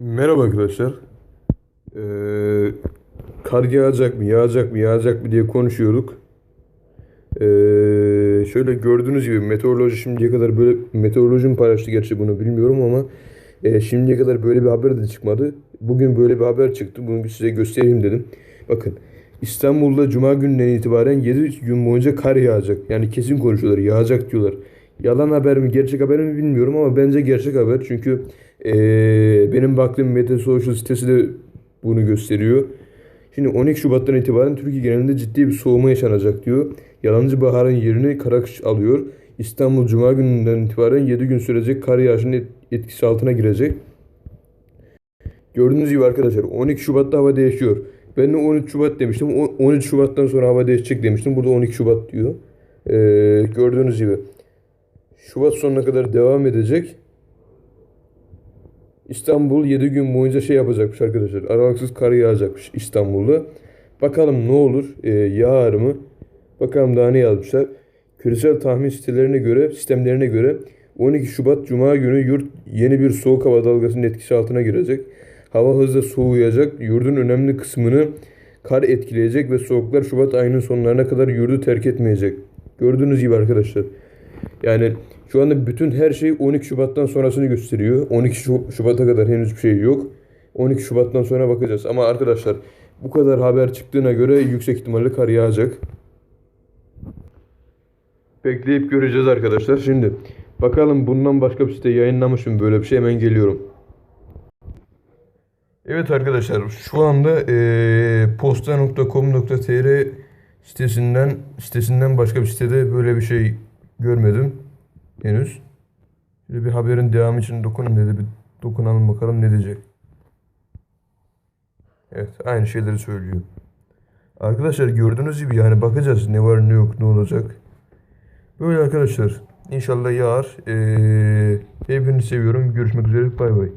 Merhaba arkadaşlar. Ee, kar yağacak mı, yağacak mı, yağacak mı diye konuşuyorduk. Ee, şöyle gördüğünüz gibi meteoroloji şimdiye kadar böyle meteoroloji mi paylaştı gerçi bunu bilmiyorum ama e, şimdiye kadar böyle bir haber de çıkmadı. Bugün böyle bir haber çıktı. Bunu size göstereyim dedim. Bakın İstanbul'da Cuma gününden itibaren 7 gün boyunca kar yağacak. Yani kesin konuşuyorlar. Yağacak diyorlar. Yalan haber mi, gerçek haber mi bilmiyorum ama bence gerçek haber. Çünkü eee, benim baktığım Mete Social sitesi de bunu gösteriyor. Şimdi 12 Şubat'tan itibaren Türkiye genelinde ciddi bir soğuma yaşanacak diyor. Yalancı baharın yerini kara kış alıyor. İstanbul Cuma gününden itibaren 7 gün sürecek kar yağışının et- etkisi altına girecek. Gördüğünüz gibi arkadaşlar 12 Şubat'ta hava değişiyor. Ben de 13 Şubat demiştim. O- 13 Şubat'tan sonra hava değişecek demiştim. Burada 12 Şubat diyor. Ee, gördüğünüz gibi. Şubat sonuna kadar devam edecek. İstanbul 7 gün boyunca şey yapacakmış arkadaşlar. Aralıksız kar yağacakmış İstanbul'da. Bakalım ne olur? Ee, yağar mı? Bakalım daha ne yazmışlar. Küresel tahmin sitelerine göre, sistemlerine göre 12 Şubat Cuma günü yurt yeni bir soğuk hava dalgasının etkisi altına girecek. Hava hızla soğuyacak. Yurdun önemli kısmını kar etkileyecek ve soğuklar Şubat ayının sonlarına kadar yurdu terk etmeyecek. Gördüğünüz gibi arkadaşlar. Yani şu anda bütün her şey 12 Şubat'tan sonrasını gösteriyor. 12 Şu- Şubat'a kadar henüz bir şey yok. 12 Şubat'tan sonra bakacağız. Ama arkadaşlar bu kadar haber çıktığına göre yüksek ihtimalle kar yağacak. Bekleyip göreceğiz arkadaşlar. Şimdi bakalım bundan başka bir site yayınlamış mı böyle bir şey hemen geliyorum. Evet arkadaşlar şu anda eee posta.com.tr sitesinden sitesinden başka bir sitede böyle bir şey görmedim henüz. Şöyle bir haberin devamı için dokunun dedi. Bir dokunalım bakalım ne diyecek. Evet aynı şeyleri söylüyor. Arkadaşlar gördüğünüz gibi yani bakacağız ne var ne yok ne olacak. Böyle arkadaşlar. İnşallah yağar. Ee, hepinizi seviyorum. Görüşmek üzere. Bay bay.